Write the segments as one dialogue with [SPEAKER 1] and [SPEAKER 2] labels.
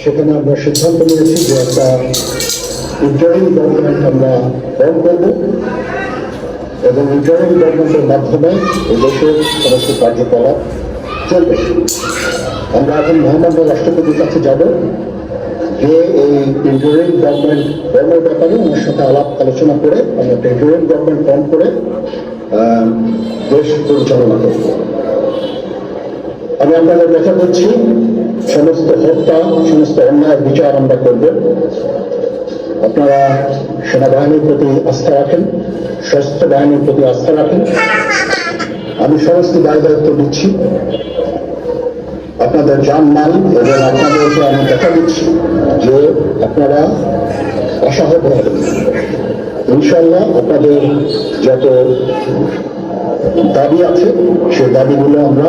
[SPEAKER 1] সেখানে আমরা সিদ্ধান্ত নিয়েছি যে একটা ইন্টারিম গভর্নমেন্ট আমরা ফর্ম করব। এবং ইন্টারিম গভর্নমেন্টের মাধ্যমে এই দেশের সমস্ত কার্যকলাপ চলবে। আমরা এখন মহামান্য রাষ্ট্রপতির কাছে যাব যে এই ইন্টারিম গভর্নমেন্ট ফর্মের ব্যাপারে ওনার সাথে আলাপ আলোচনা করে, আমরা একটা ইন্টারিম গভর্নমেন্ট ফর্ম করে দেশ পরিচালনা করব। আমি আপনাদের দেখা করছি। সমস্ত হত্যা, সমস্ত অন্যায় বিচার আমরা করব। আপনারা সেনাবাহিনীর প্রতি আস্থা রাখেন, সশস্ত্র বাহিনীর প্রতি আস্থা রাখেন। আমি সমস্ত দায় দায়িত্ব দিচ্ছি। আপনাদের যান মাল এবং আপনাদেরকে আমি দেখা দিচ্ছি যে আপনারা অসহায় হবেন। ইনশাল্লাহ আপনাদের যত দাবি আছে সেই দাবিগুলো আমরা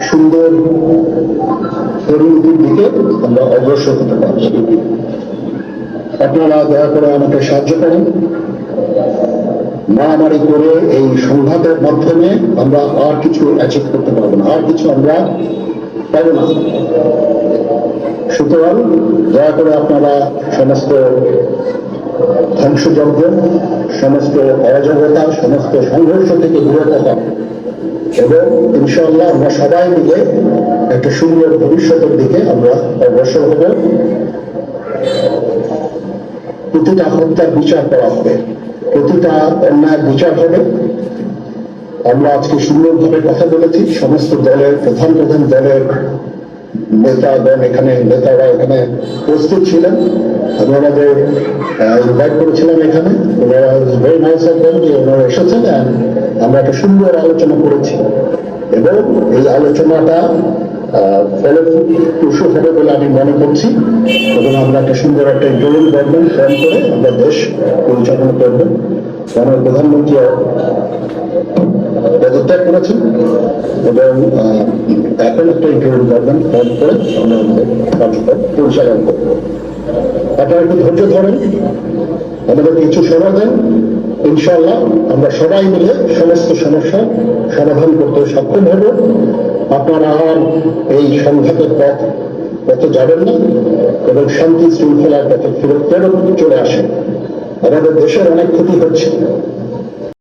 [SPEAKER 1] সুন্দর পরিণতির দিকে আমরা অগ্রসর হতে পারছি। আপনারা দয়া করে আমাকে সাহায্য করেন। মারামারি করে এই সংঘাতের মাধ্যমে আমরা আর কিছু অ্যাচিভ করতে পারব না, আর কিছু আমরা পাবো না। সুতরাং দয়া করে আপনারা সমস্ত ধ্বংসযজ্ঞ সমস্ত অরাজকতা, সমস্ত সংঘর্ষ থেকে বিরত হন। এবং ইনশাল্লাহ আমরা সবাই মিলে একটা সুন্দর ভবিষ্যতের দিকে আমরা অগ্রসর হব। প্রতিটা হত্যার বিচার করা হবে। প্রতিটা অন্যায় বিচার হবে। আমরা আজকে সুন্দরভাবে কথা বলেছি। সমস্ত দলের, প্রধান প্রধান দলের নেতা দল এখানে, নেতারা এখানে প্রস্তুত ছিলেন। আমি ওনাদের ইনভাইট করেছিলাম এখানে। ওনারা ভেরি নাইস ওনারা এসেছেন আমরা একটা সুন্দর আলোচনা করেছি। এবং এই আলোচনাটা ফলপ্রসূ হবে বলে আমি মনে করছি। এবং আমরা একটা সুন্দর একটা ইন্টারিম গভর্নমেন্ট করে আমরা দেশ পরিচালনা করব। প্রধানমন্ত্রী পদত্যাগ করেছেন। এবং এখন একটা ইন্টারিম গভর্নমেন্ট করে আমরা কার্যক্রম পরিচালনা করব। আপনারা একটু ধৈর্য ধরেন। আমাদের কিছু সময় দেন। ইনশাআল্লাহ আমরা সবাই মিলে সমস্ত সমস্যা সমাধান করতে সক্ষম হব। আপনারা আর এই সংঘাতের পথ পথে যাবেন না এবং শান্তি শৃঙ্খলার পথে ফেরত ফেরত চলে আসেন। আমাদের দেশের অনেক ক্ষতি হচ্ছে।